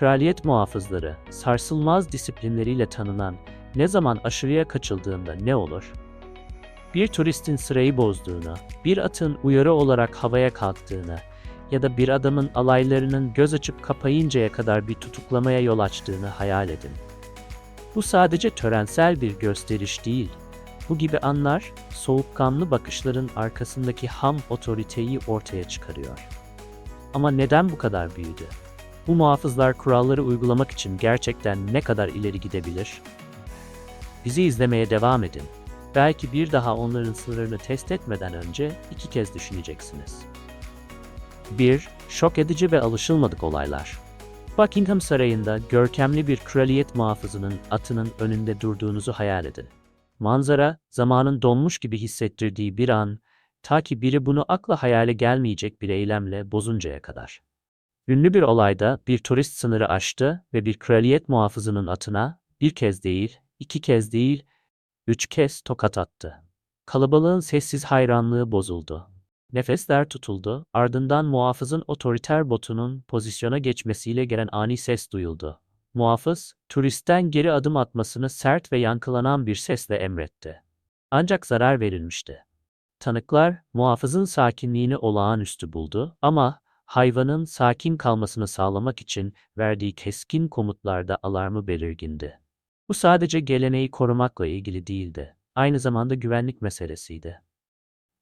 Kraliyet muhafızları, sarsılmaz disiplinleriyle tanınan ne zaman aşırıya kaçıldığında ne olur? Bir turistin sırayı bozduğunu, bir atın uyarı olarak havaya kalktığını ya da bir adamın alaylarının göz açıp kapayıncaya kadar bir tutuklamaya yol açtığını hayal edin. Bu sadece törensel bir gösteriş değil. Bu gibi anlar, soğukkanlı bakışların arkasındaki ham otoriteyi ortaya çıkarıyor. Ama neden bu kadar büyüdü? Bu muhafızlar kuralları uygulamak için gerçekten ne kadar ileri gidebilir? Bizi izlemeye devam edin. Belki bir daha onların sınırını test etmeden önce iki kez düşüneceksiniz. 1. Şok edici ve alışılmadık olaylar. Buckingham Sarayı'nda görkemli bir kraliyet muhafızının atının önünde durduğunuzu hayal edin. Manzara, zamanın donmuş gibi hissettirdiği bir an, ta ki biri bunu akla hayale gelmeyecek bir eylemle bozuncaya kadar. Ünlü bir olayda bir turist sınırı aştı ve bir kraliyet muhafızının atına bir kez değil, iki kez değil, üç kez tokat attı. Kalabalığın sessiz hayranlığı bozuldu. Nefesler tutuldu, ardından muhafızın otoriter botunun pozisyona geçmesiyle gelen ani ses duyuldu. Muhafız, turistten geri adım atmasını sert ve yankılanan bir sesle emretti. Ancak zarar verilmişti. Tanıklar, muhafızın sakinliğini olağanüstü buldu ama hayvanın sakin kalmasını sağlamak için verdiği keskin komutlarda alarmı belirgindi. Bu sadece geleneği korumakla ilgili değildi. Aynı zamanda güvenlik meselesiydi.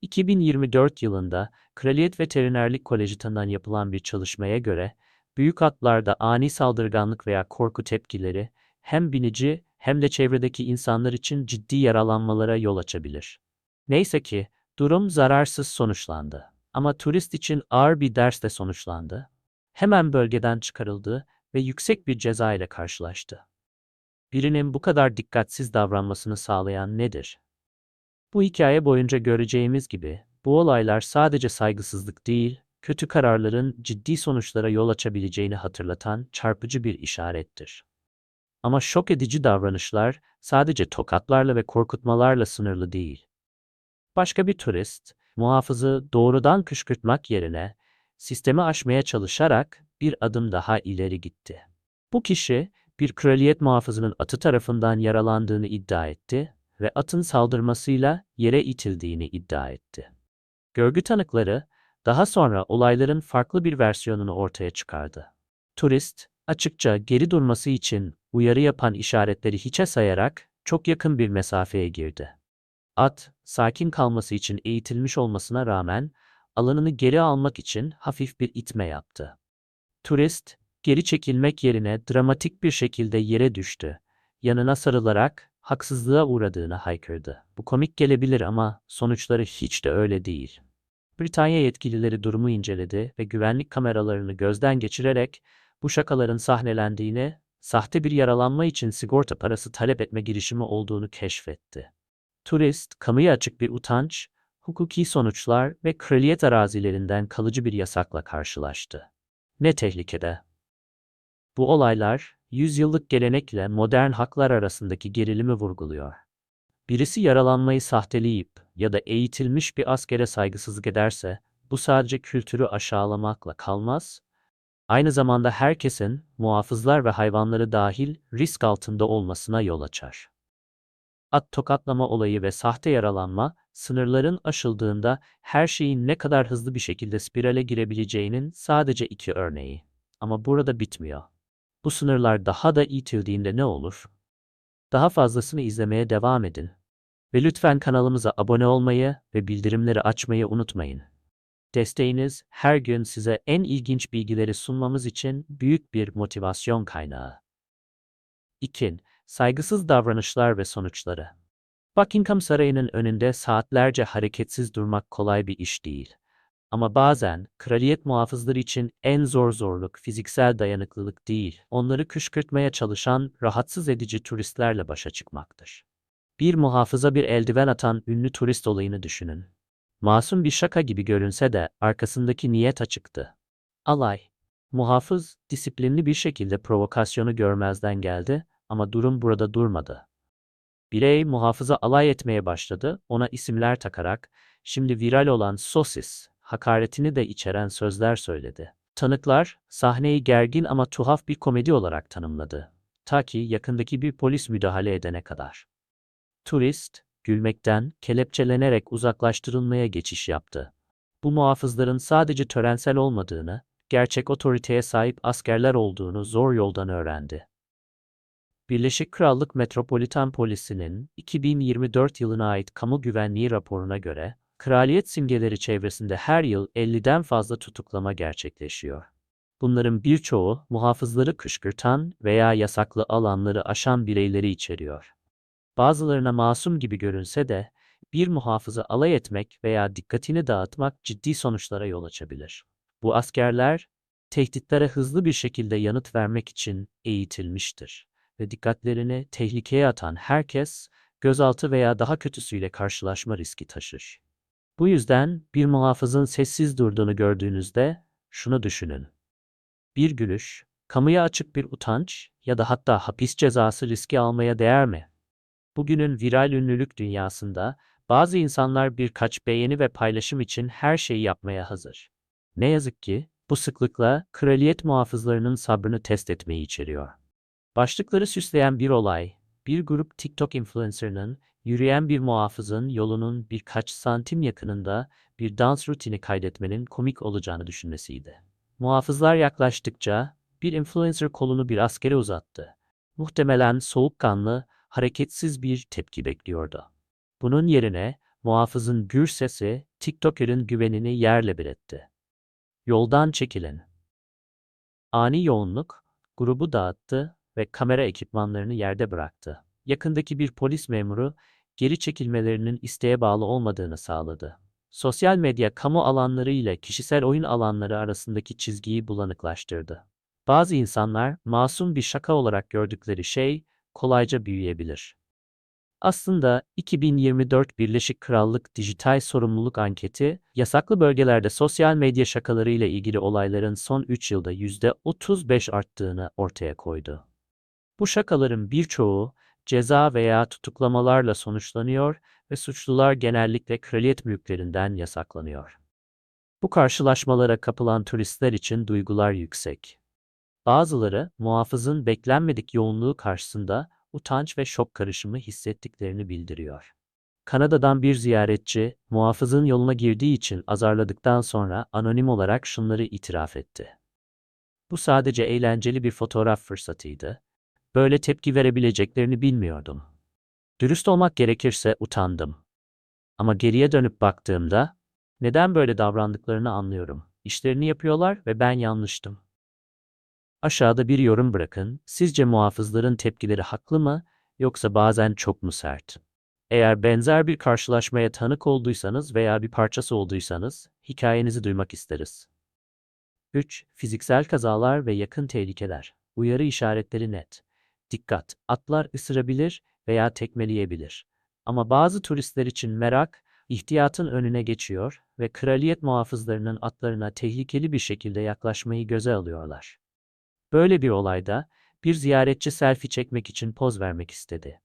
2024 yılında Kraliyet Veterinerlik Koleji'nden yapılan bir çalışmaya göre, büyük atlarda ani saldırganlık veya korku tepkileri hem binici hem de çevredeki insanlar için ciddi yaralanmalara yol açabilir. Neyse ki durum zararsız sonuçlandı. Ama turist için ağır bir dersle sonuçlandı. Hemen bölgeden çıkarıldı ve yüksek bir ceza ile karşılaştı. Birinin bu kadar dikkatsiz davranmasını sağlayan nedir? Bu hikaye boyunca göreceğimiz gibi bu olaylar sadece saygısızlık değil, kötü kararların ciddi sonuçlara yol açabileceğini hatırlatan çarpıcı bir işarettir. Ama şok edici davranışlar sadece tokatlarla ve korkutmalarla sınırlı değil. Başka bir turist, muhafızı doğrudan kışkırtmak yerine sistemi aşmaya çalışarak bir adım daha ileri gitti. Bu kişi bir kraliyet muhafızının atı tarafından yaralandığını iddia etti ve atın saldırmasıyla yere itildiğini iddia etti. Görgü tanıkları daha sonra olayların farklı bir versiyonunu ortaya çıkardı. Turist, açıkça geri durması için uyarı yapan işaretleri hiçe sayarak çok yakın bir mesafeye girdi. At, sakin kalması için eğitilmiş olmasına rağmen alanını geri almak için hafif bir itme yaptı. Turist, geri çekilmek yerine dramatik bir şekilde yere düştü. Yanına sarılarak haksızlığa uğradığını haykırdı. Bu komik gelebilir ama sonuçları hiç de öyle değil. Britanya yetkilileri durumu inceledi ve güvenlik kameralarını gözden geçirerek bu şakaların sahnelendiğini, sahte bir yaralanma için sigorta parası talep etme girişimi olduğunu keşfetti. Turist, kamuya açık bir utanç, hukuki sonuçlar ve kraliyet arazilerinden kalıcı bir yasakla karşılaştı. Ne tehlikede? Bu olaylar, yüzyıllık gelenekle modern haklar arasındaki gerilimi vurguluyor. Birisi yaralanmayı sahteleyip ya da eğitilmiş bir askere saygısızlık ederse, bu sadece kültürü aşağılamakla kalmaz, aynı zamanda herkesin, muhafızlar ve hayvanları dahil, risk altında olmasına yol açar. At tokatlama olayı ve sahte yaralanma, sınırların aşıldığında her şeyin ne kadar hızlı bir şekilde spirale girebileceğinin sadece iki örneği. Ama burada bitmiyor. Bu sınırlar daha da itildiğinde ne olur? Daha fazlasını izlemeye devam edin. Ve lütfen kanalımıza abone olmayı ve bildirimleri açmayı unutmayın. Desteğiniz her gün size en ilginç bilgileri sunmamız için büyük bir motivasyon kaynağı. 2. Saygısız davranışlar ve sonuçları. Buckingham Sarayı'nın önünde saatlerce hareketsiz durmak kolay bir iş değil. Ama bazen kraliyet muhafızları için en zor zorluk fiziksel dayanıklılık değil, onları kışkırtmaya çalışan rahatsız edici turistlerle başa çıkmaktır. Bir muhafıza bir eldiven atan ünlü turist olayını düşünün. Masum bir şaka gibi görünse de arkasındaki niyet açıktı. Alay. Muhafız disiplinli bir şekilde provokasyonu görmezden geldi ama durum burada durmadı. Birey muhafıza alay etmeye başladı, ona isimler takarak, şimdi viral olan sosis, hakaretini de içeren sözler söyledi. Tanıklar, sahneyi gergin ama tuhaf bir komedi olarak tanımladı. Ta ki yakındaki bir polis müdahale edene kadar. Turist, gülmekten, kelepçelenerek uzaklaştırılmaya geçiş yaptı. Bu muhafızların sadece törensel olmadığını, gerçek otoriteye sahip askerler olduğunu zor yoldan öğrendi. Birleşik Krallık Metropolitan Polisi'nin 2024 yılına ait kamu güvenliği raporuna göre, kraliyet simgeleri çevresinde her yıl 50'den fazla tutuklama gerçekleşiyor. Bunların birçoğu muhafızları kışkırtan veya yasaklı alanları aşan bireyleri içeriyor. Bazılarına masum gibi görünse de bir muhafızı alay etmek veya dikkatini dağıtmak ciddi sonuçlara yol açabilir. Bu askerler tehditlere hızlı bir şekilde yanıt vermek için eğitilmiştir ve dikkatlerini tehlikeye atan herkes gözaltı veya daha kötüsüyle karşılaşma riski taşır. Bu yüzden bir muhafızın sessiz durduğunu gördüğünüzde şunu düşünün. Bir gülüş, kamuya açık bir utanç ya da hatta hapis cezası riski almaya değer mi? Bugünün viral ünlülük dünyasında bazı insanlar birkaç beğeni ve paylaşım için her şeyi yapmaya hazır. Ne yazık ki bu sıklıkla kraliyet muhafızlarının sabrını test etmeyi içeriyor. Başlıkları süsleyen bir olay, bir grup TikTok influencer'ının yürüyen bir muhafızın yolunun birkaç santim yakınında bir dans rutini kaydetmenin komik olacağını düşünmesiydi. Muhafızlar yaklaştıkça bir influencer kolunu bir askere uzattı. Muhtemelen soğukkanlı, hareketsiz bir tepki bekliyordu. Bunun yerine muhafızın gür sesi TikToker'ın güvenini yerle bir etti. Yoldan çekilin. Ani yoğunluk grubu dağıttı ve kamera ekipmanlarını yerde bıraktı. Yakındaki bir polis memuru geri çekilmelerinin isteğe bağlı olmadığını sağladı. Sosyal medya kamu alanları ile kişisel oyun alanları arasındaki çizgiyi bulanıklaştırdı. Bazı insanlar masum bir şaka olarak gördükleri şey kolayca büyüyebilir. Aslında 2024 Birleşik Krallık Dijital Sorumluluk Anketi, yasaklı bölgelerde sosyal medya şakaları ile ilgili olayların son 3 yılda %35 arttığını ortaya koydu. Bu şakaların birçoğu ceza veya tutuklamalarla sonuçlanıyor ve suçlular genellikle kraliyet mülklerinden yasaklanıyor. Bu karşılaşmalara kapılan turistler için duygular yüksek. Bazıları muhafızın beklenmedik yoğunluğu karşısında utanç ve şok karışımı hissettiklerini bildiriyor. Kanada'dan bir ziyaretçi, muhafızın yoluna girdiği için azarladıktan sonra anonim olarak şunları itiraf etti. Bu sadece eğlenceli bir fotoğraf fırsatıydı. Böyle tepki verebileceklerini bilmiyordum. Dürüst olmak gerekirse utandım. Ama geriye dönüp baktığımda neden böyle davrandıklarını anlıyorum. İşlerini yapıyorlar ve ben yanlıştım. Aşağıda bir yorum bırakın. Sizce muhafızların tepkileri haklı mı yoksa bazen çok mu sert? Eğer benzer bir karşılaşmaya tanık olduysanız veya bir parçası olduysanız hikayenizi duymak isteriz. 3. Fiziksel kazalar ve yakın tehlikeler. Uyarı işaretleri net. Dikkat! Atlar ısırabilir veya tekmeleyebilir. Ama bazı turistler için merak, ihtiyatın önüne geçiyor ve kraliyet muhafızlarının atlarına tehlikeli bir şekilde yaklaşmayı göze alıyorlar. Böyle bir olayda bir ziyaretçi selfie çekmek için poz vermek istedi.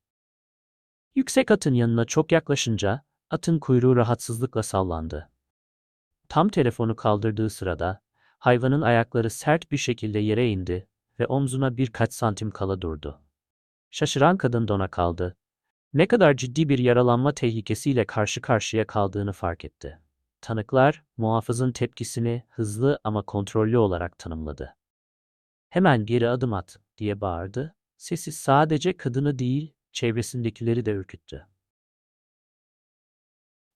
Yüksek atın yanına çok yaklaşınca atın kuyruğu rahatsızlıkla sallandı. Tam telefonu kaldırdığı sırada hayvanın ayakları sert bir şekilde yere indi ve omzuna birkaç santim kala durdu. Şaşıran kadın dona kaldı. Ne kadar ciddi bir yaralanma tehlikesiyle karşı karşıya kaldığını fark etti. Tanıklar, muhafızın tepkisini hızlı ama kontrollü olarak tanımladı. Hemen geri adım at diye bağırdı. Sesi sadece kadını değil, çevresindekileri de ürküttü.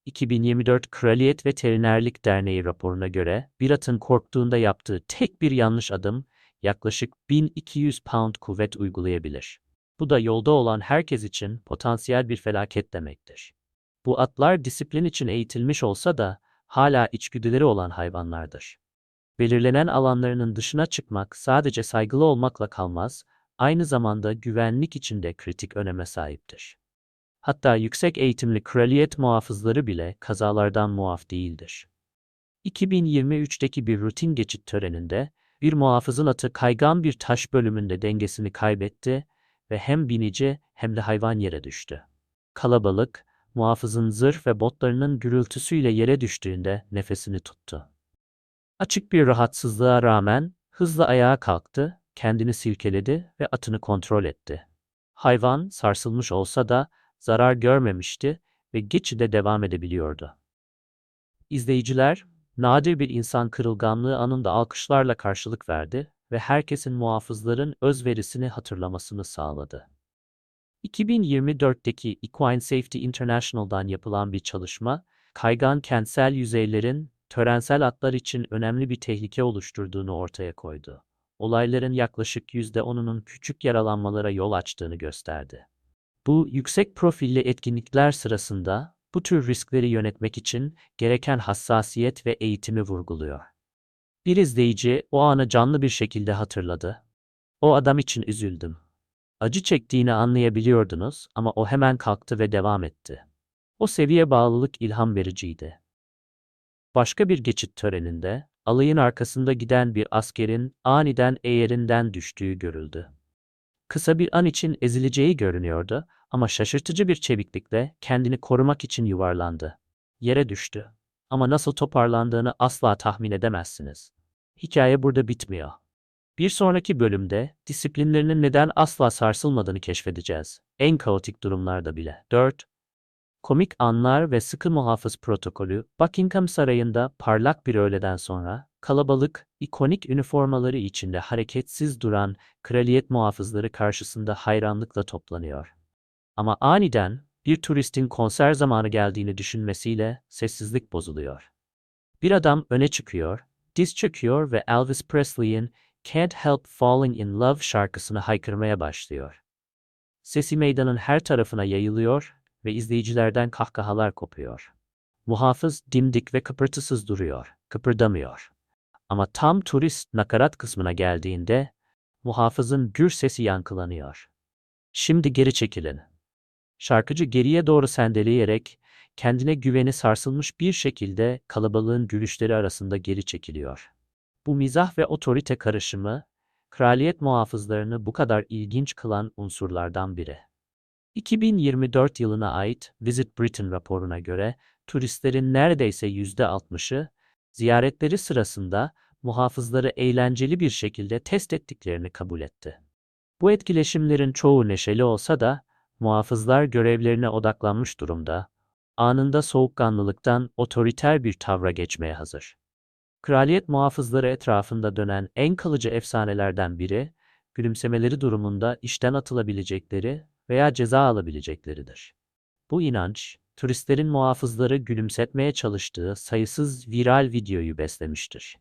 2024 Kraliyet Veterinerlik Derneği raporuna göre bir atın korktuğunda yaptığı tek bir yanlış adım yaklaşık 1200 pound kuvvet uygulayabilir. Bu da yolda olan herkes için potansiyel bir felaket demektir. Bu atlar disiplin için eğitilmiş olsa da hala içgüdüleri olan hayvanlardır. Belirlenen alanlarının dışına çıkmak sadece saygılı olmakla kalmaz, aynı zamanda güvenlik için de kritik öneme sahiptir. Hatta yüksek eğitimli kraliyet muhafızları bile kazalardan muaf değildir. 2023'teki bir rutin geçit töreninde bir muhafızın atı kaygan bir taş bölümünde dengesini kaybetti ve hem binici hem de hayvan yere düştü. Kalabalık, muhafızın zırh ve botlarının gürültüsüyle yere düştüğünde nefesini tuttu. Açık bir rahatsızlığa rağmen hızla ayağa kalktı, kendini silkeledi ve atını kontrol etti. Hayvan sarsılmış olsa da zarar görmemişti ve geçide devam edebiliyordu. İzleyiciler, nadir bir insan kırılganlığı anında alkışlarla karşılık verdi ve herkesin muhafızların özverisini hatırlamasını sağladı. 2024'teki Equine Safety International'dan yapılan bir çalışma, kaygan kentsel yüzeylerin törensel atlar için önemli bir tehlike oluşturduğunu ortaya koydu. Olayların yaklaşık %10'unun küçük yaralanmalara yol açtığını gösterdi. Bu yüksek profilli etkinlikler sırasında bu tür riskleri yönetmek için gereken hassasiyet ve eğitimi vurguluyor. Bir izleyici o anı canlı bir şekilde hatırladı. O adam için üzüldüm. Acı çektiğini anlayabiliyordunuz ama o hemen kalktı ve devam etti. O seviye bağlılık ilham vericiydi. Başka bir geçit töreninde, alayın arkasında giden bir askerin aniden eğerinden düştüğü görüldü. Kısa bir an için ezileceği görünüyordu ama şaşırtıcı bir çeviklikle kendini korumak için yuvarlandı. Yere düştü. Ama nasıl toparlandığını asla tahmin edemezsiniz. Hikaye burada bitmiyor. Bir sonraki bölümde disiplinlerinin neden asla sarsılmadığını keşfedeceğiz. En kaotik durumlarda bile. 4. Komik anlar ve sıkı muhafız protokolü Buckingham Sarayı'nda parlak bir öğleden sonra kalabalık, ikonik üniformaları içinde hareketsiz duran kraliyet muhafızları karşısında hayranlıkla toplanıyor. Ama aniden bir turistin konser zamanı geldiğini düşünmesiyle sessizlik bozuluyor. Bir adam öne çıkıyor, diz çöküyor ve Elvis Presley'in Can't Help Falling in Love şarkısını haykırmaya başlıyor. Sesi meydanın her tarafına yayılıyor ve izleyicilerden kahkahalar kopuyor. Muhafız dimdik ve kıpırtısız duruyor, kıpırdamıyor. Ama tam turist nakarat kısmına geldiğinde muhafızın gür sesi yankılanıyor. Şimdi geri çekilin. Şarkıcı geriye doğru sendeleyerek kendine güveni sarsılmış bir şekilde kalabalığın gülüşleri arasında geri çekiliyor. Bu mizah ve otorite karışımı, kraliyet muhafızlarını bu kadar ilginç kılan unsurlardan biri. 2024 yılına ait Visit Britain raporuna göre turistlerin neredeyse %60'ı ziyaretleri sırasında muhafızları eğlenceli bir şekilde test ettiklerini kabul etti. Bu etkileşimlerin çoğu neşeli olsa da muhafızlar görevlerine odaklanmış durumda, anında soğukkanlılıktan otoriter bir tavra geçmeye hazır. Kraliyet muhafızları etrafında dönen en kalıcı efsanelerden biri, gülümsemeleri durumunda işten atılabilecekleri veya ceza alabilecekleridir. Bu inanç, turistlerin muhafızları gülümsetmeye çalıştığı sayısız viral videoyu beslemiştir.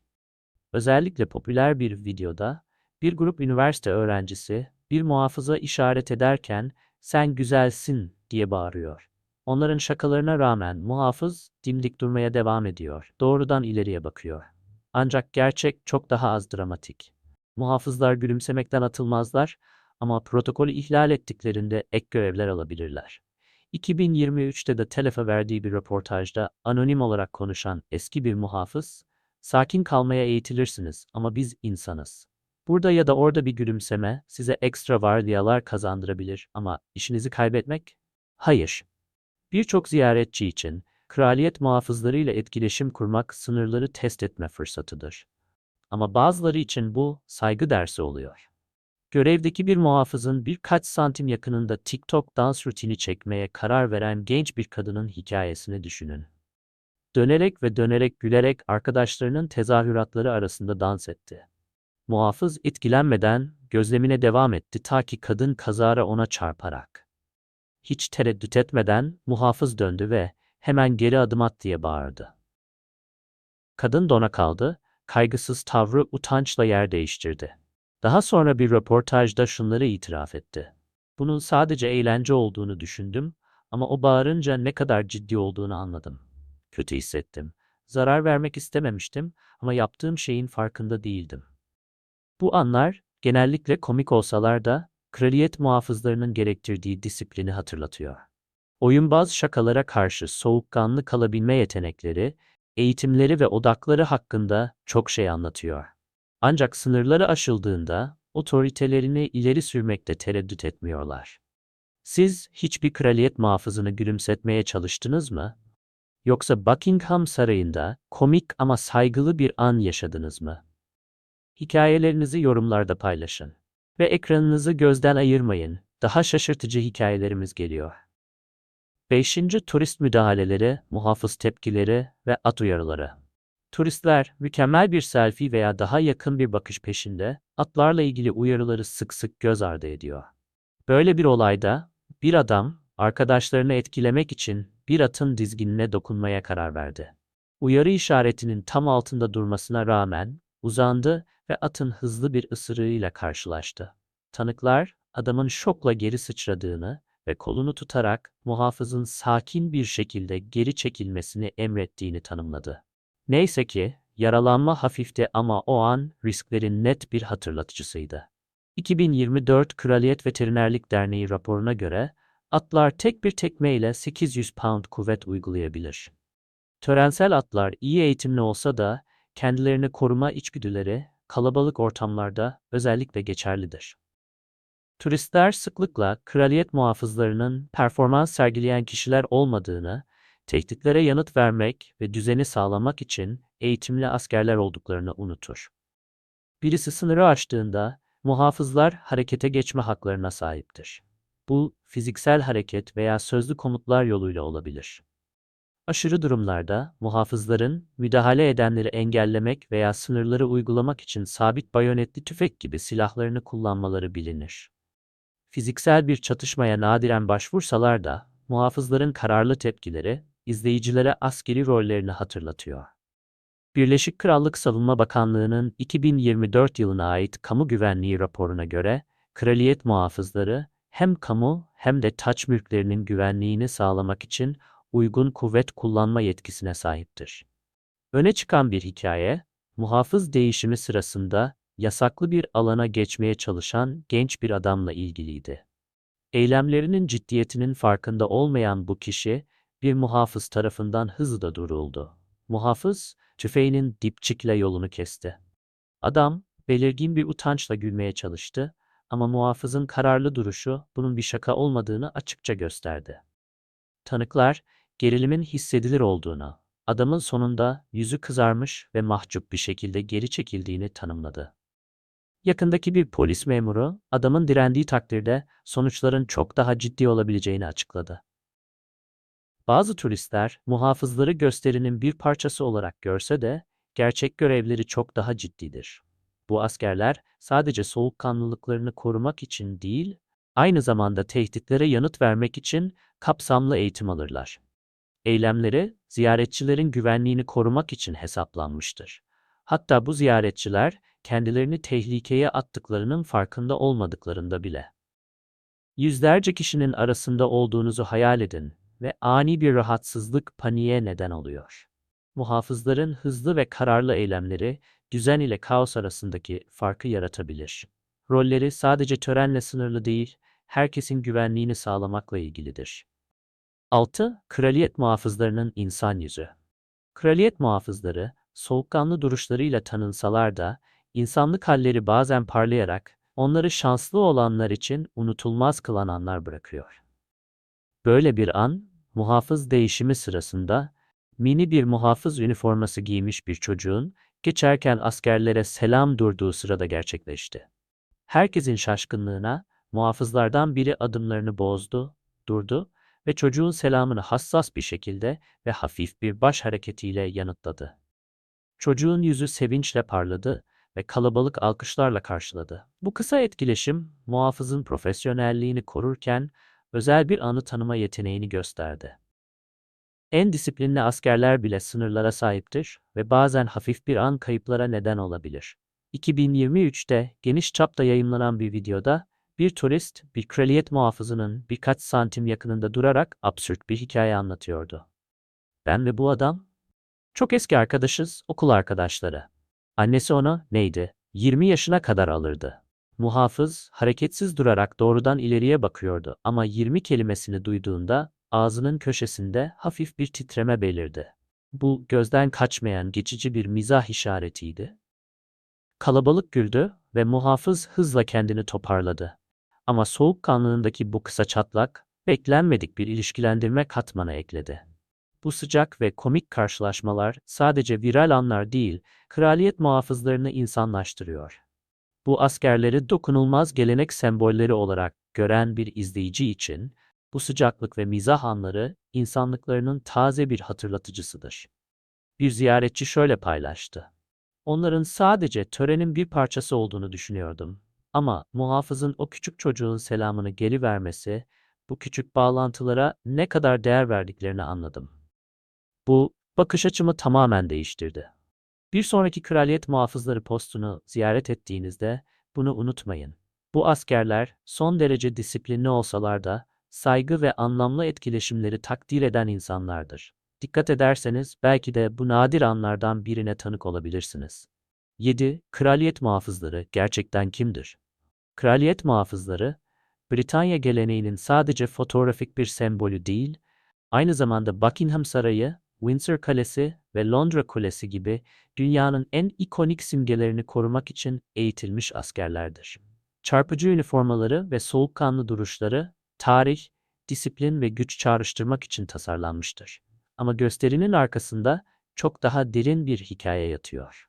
Özellikle popüler bir videoda bir grup üniversite öğrencisi bir muhafıza işaret ederken sen güzelsin diye bağırıyor. Onların şakalarına rağmen muhafız dimdik durmaya devam ediyor. Doğrudan ileriye bakıyor. Ancak gerçek çok daha az dramatik. Muhafızlar gülümsemekten atılmazlar ama protokolü ihlal ettiklerinde ek görevler alabilirler. 2023'te de Telef'e verdiği bir röportajda anonim olarak konuşan eski bir muhafız, sakin kalmaya eğitilirsiniz ama biz insanız. Burada ya da orada bir gülümseme size ekstra vardiyalar kazandırabilir ama işinizi kaybetmek? Hayır. Birçok ziyaretçi için kraliyet muhafızlarıyla etkileşim kurmak sınırları test etme fırsatıdır. Ama bazıları için bu saygı dersi oluyor. Görevdeki bir muhafızın birkaç santim yakınında TikTok dans rutini çekmeye karar veren genç bir kadının hikayesini düşünün. Dönerek ve dönerek gülerek arkadaşlarının tezahüratları arasında dans etti. Muhafız etkilenmeden gözlemine devam etti ta ki kadın kazara ona çarparak. Hiç tereddüt etmeden muhafız döndü ve hemen geri adım at diye bağırdı. Kadın dona kaldı, kaygısız tavrı utançla yer değiştirdi. Daha sonra bir röportajda şunları itiraf etti. Bunun sadece eğlence olduğunu düşündüm ama o bağırınca ne kadar ciddi olduğunu anladım. Kötü hissettim. Zarar vermek istememiştim ama yaptığım şeyin farkında değildim. Bu anlar genellikle komik olsalar da kraliyet muhafızlarının gerektirdiği disiplini hatırlatıyor. Oyunbaz şakalara karşı soğukkanlı kalabilme yetenekleri, eğitimleri ve odakları hakkında çok şey anlatıyor. Ancak sınırları aşıldığında otoritelerini ileri sürmekte tereddüt etmiyorlar. Siz hiçbir kraliyet muhafızını gülümsetmeye çalıştınız mı? Yoksa Buckingham Sarayı'nda komik ama saygılı bir an yaşadınız mı? Hikayelerinizi yorumlarda paylaşın. Ve ekranınızı gözden ayırmayın. Daha şaşırtıcı hikayelerimiz geliyor. 5. Turist müdahaleleri, muhafız tepkileri ve at uyarıları. Turistler mükemmel bir selfie veya daha yakın bir bakış peşinde atlarla ilgili uyarıları sık sık göz ardı ediyor. Böyle bir olayda bir adam arkadaşlarını etkilemek için bir atın dizginine dokunmaya karar verdi. Uyarı işaretinin tam altında durmasına rağmen uzandı ve atın hızlı bir ısırığıyla karşılaştı. Tanıklar adamın şokla geri sıçradığını ve kolunu tutarak muhafızın sakin bir şekilde geri çekilmesini emrettiğini tanımladı. Neyse ki yaralanma hafifti ama o an risklerin net bir hatırlatıcısıydı. 2024 Kraliyet Veterinerlik Derneği raporuna göre atlar tek bir tekmeyle 800 pound kuvvet uygulayabilir. Törensel atlar iyi eğitimli olsa da kendilerini koruma içgüdüleri kalabalık ortamlarda özellikle geçerlidir. Turistler sıklıkla kraliyet muhafızlarının performans sergileyen kişiler olmadığını, tehditlere yanıt vermek ve düzeni sağlamak için eğitimli askerler olduklarını unutur. Birisi sınırı aştığında muhafızlar harekete geçme haklarına sahiptir. Bu fiziksel hareket veya sözlü komutlar yoluyla olabilir. Aşırı durumlarda muhafızların müdahale edenleri engellemek veya sınırları uygulamak için sabit bayonetli tüfek gibi silahlarını kullanmaları bilinir. Fiziksel bir çatışmaya nadiren başvursalar da muhafızların kararlı tepkileri izleyicilere askeri rollerini hatırlatıyor. Birleşik Krallık Savunma Bakanlığı'nın 2024 yılına ait kamu güvenliği raporuna göre kraliyet muhafızları hem kamu hem de taç mülklerinin güvenliğini sağlamak için uygun kuvvet kullanma yetkisine sahiptir. Öne çıkan bir hikaye, muhafız değişimi sırasında yasaklı bir alana geçmeye çalışan genç bir adamla ilgiliydi. Eylemlerinin ciddiyetinin farkında olmayan bu kişi bir muhafız tarafından hızla duruldu. Muhafız tüfeğinin dipçikle yolunu kesti. Adam belirgin bir utançla gülmeye çalıştı ama muhafızın kararlı duruşu bunun bir şaka olmadığını açıkça gösterdi. Tanıklar gerilimin hissedilir olduğunu, adamın sonunda yüzü kızarmış ve mahcup bir şekilde geri çekildiğini tanımladı. Yakındaki bir polis memuru, adamın direndiği takdirde sonuçların çok daha ciddi olabileceğini açıkladı. Bazı turistler muhafızları gösterinin bir parçası olarak görse de gerçek görevleri çok daha ciddidir. Bu askerler sadece soğukkanlılıklarını korumak için değil, aynı zamanda tehditlere yanıt vermek için kapsamlı eğitim alırlar. Eylemleri ziyaretçilerin güvenliğini korumak için hesaplanmıştır. Hatta bu ziyaretçiler kendilerini tehlikeye attıklarının farkında olmadıklarında bile. Yüzlerce kişinin arasında olduğunuzu hayal edin ve ani bir rahatsızlık paniğe neden oluyor. Muhafızların hızlı ve kararlı eylemleri düzen ile kaos arasındaki farkı yaratabilir. Rolleri sadece törenle sınırlı değil, herkesin güvenliğini sağlamakla ilgilidir. 6. Kraliyet muhafızlarının insan yüzü. Kraliyet muhafızları soğukkanlı duruşlarıyla tanınsalar da insanlık halleri bazen parlayarak onları şanslı olanlar için unutulmaz kılan anlar bırakıyor. Böyle bir an muhafız değişimi sırasında mini bir muhafız üniforması giymiş bir çocuğun geçerken askerlere selam durduğu sırada gerçekleşti. Herkesin şaşkınlığına muhafızlardan biri adımlarını bozdu, durdu ve çocuğun selamını hassas bir şekilde ve hafif bir baş hareketiyle yanıtladı. Çocuğun yüzü sevinçle parladı ve kalabalık alkışlarla karşıladı. Bu kısa etkileşim muhafızın profesyonelliğini korurken özel bir anı tanıma yeteneğini gösterdi. En disiplinli askerler bile sınırlara sahiptir ve bazen hafif bir an kayıplara neden olabilir. 2023'te geniş çapta yayımlanan bir videoda bir turist bir kraliyet muhafızının birkaç santim yakınında durarak absürt bir hikaye anlatıyordu. Ben ve bu adam çok eski arkadaşız, okul arkadaşları. Annesi onu neydi? 20 yaşına kadar alırdı. Muhafız hareketsiz durarak doğrudan ileriye bakıyordu ama 20 kelimesini duyduğunda ağzının köşesinde hafif bir titreme belirdi. Bu gözden kaçmayan geçici bir mizah işaretiydi. Kalabalık güldü ve muhafız hızla kendini toparladı. Ama soğukkanlılığındaki bu kısa çatlak beklenmedik bir ilişkilendirme katmanı ekledi. Bu sıcak ve komik karşılaşmalar sadece viral anlar değil, kraliyet muhafızlarını insanlaştırıyor. Bu askerleri dokunulmaz gelenek sembolleri olarak gören bir izleyici için bu sıcaklık ve mizah anları insanlıklarının taze bir hatırlatıcısıdır. Bir ziyaretçi şöyle paylaştı. Onların sadece törenin bir parçası olduğunu düşünüyordum. Ama muhafızın o küçük çocuğun selamını geri vermesi, bu küçük bağlantılara ne kadar değer verdiklerini anladım. Bu, bakış açımı tamamen değiştirdi. Bir sonraki kraliyet muhafızları postunu ziyaret ettiğinizde bunu unutmayın. Bu askerler son derece disiplinli olsalar da saygı ve anlamlı etkileşimleri takdir eden insanlardır. Dikkat ederseniz belki de bu nadir anlardan birine tanık olabilirsiniz. 7. Kraliyet muhafızları gerçekten kimdir? Kraliyet muhafızları, Britanya geleneğinin sadece fotoğrafik bir sembolü değil, aynı zamanda Buckingham Sarayı, Windsor Kalesi ve Londra Kulesi gibi dünyanın en ikonik simgelerini korumak için eğitilmiş askerlerdir. Çarpıcı üniformaları ve soğukkanlı duruşları, tarih, disiplin ve güç çağrıştırmak için tasarlanmıştır. Ama gösterinin arkasında çok daha derin bir hikaye yatıyor.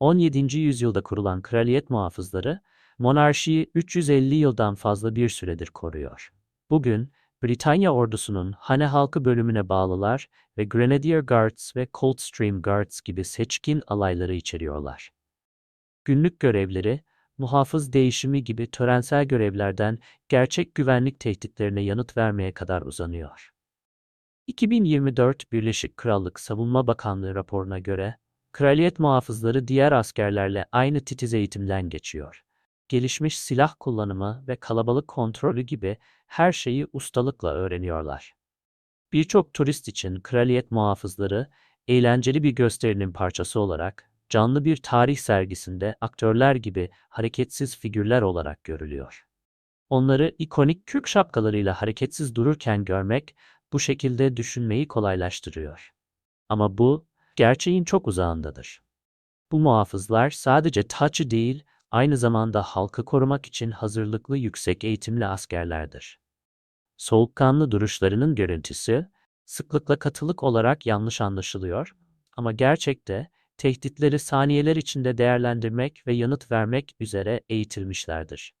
17. yüzyılda kurulan kraliyet muhafızları, monarşiyi 350 yıldan fazla bir süredir koruyor. Bugün, Britanya ordusunun hane halkı bölümüne bağlılar ve Grenadier Guards ve Coldstream Guards gibi seçkin alayları içeriyorlar. Günlük görevleri, muhafız değişimi gibi törensel görevlerden gerçek güvenlik tehditlerine yanıt vermeye kadar uzanıyor. 2024 Birleşik Krallık Savunma Bakanlığı raporuna göre, kraliyet muhafızları diğer askerlerle aynı titiz eğitimden geçiyor. Gelişmiş silah kullanımı ve kalabalık kontrolü gibi her şeyi ustalıkla öğreniyorlar. Birçok turist için kraliyet muhafızları eğlenceli bir gösterinin parçası olarak canlı bir tarih sergisinde aktörler gibi hareketsiz figürler olarak görülüyor. Onları ikonik kürk şapkalarıyla hareketsiz dururken görmek bu şekilde düşünmeyi kolaylaştırıyor. Ama bu gerçeğin çok uzağındadır. Bu muhafızlar sadece taçı değil, aynı zamanda halkı korumak için hazırlıklı yüksek eğitimli askerlerdir. Soğukkanlı duruşlarının görüntüsü sıklıkla katılık olarak yanlış anlaşılıyor ama gerçekte tehditleri saniyeler içinde değerlendirmek ve yanıt vermek üzere eğitilmişlerdir.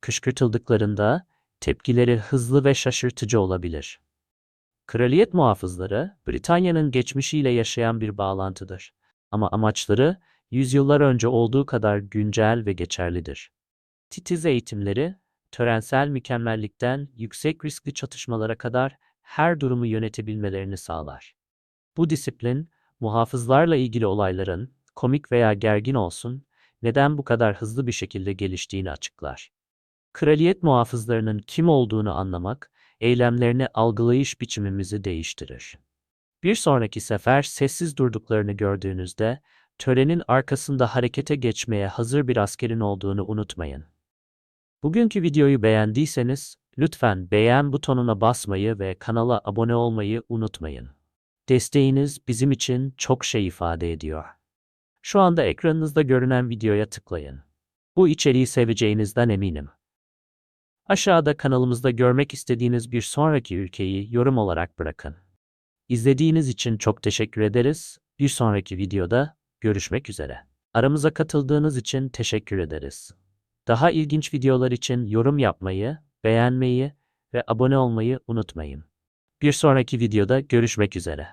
Kışkırtıldıklarında tepkileri hızlı ve şaşırtıcı olabilir. Kraliyet muhafızları Britanya'nın geçmişiyle yaşayan bir bağlantıdır ama amaçları yüzyıllar önce olduğu kadar güncel ve geçerlidir. Titiz eğitimleri, törensel mükemmellikten yüksek riskli çatışmalara kadar her durumu yönetebilmelerini sağlar. Bu disiplin, muhafızlarla ilgili olayların, komik veya gergin olsun, neden bu kadar hızlı bir şekilde geliştiğini açıklar. Kraliyet muhafızlarının kim olduğunu anlamak, eylemlerini algılayış biçimimizi değiştirir. Bir sonraki sefer sessiz durduklarını gördüğünüzde, törenin arkasında harekete geçmeye hazır bir askerin olduğunu unutmayın. Bugünkü videoyu beğendiyseniz, lütfen beğen butonuna basmayı ve kanala abone olmayı unutmayın. Desteğiniz bizim için çok şey ifade ediyor. Şu anda ekranınızda görünen videoya tıklayın. Bu içeriği seveceğinizden eminim. Aşağıda kanalımızda görmek istediğiniz bir sonraki ülkeyi yorum olarak bırakın. İzlediğiniz için çok teşekkür ederiz. Bir sonraki videoda görüşmek üzere. Aramıza katıldığınız için teşekkür ederiz. Daha ilginç videolar için yorum yapmayı, beğenmeyi ve abone olmayı unutmayın. Bir sonraki videoda görüşmek üzere.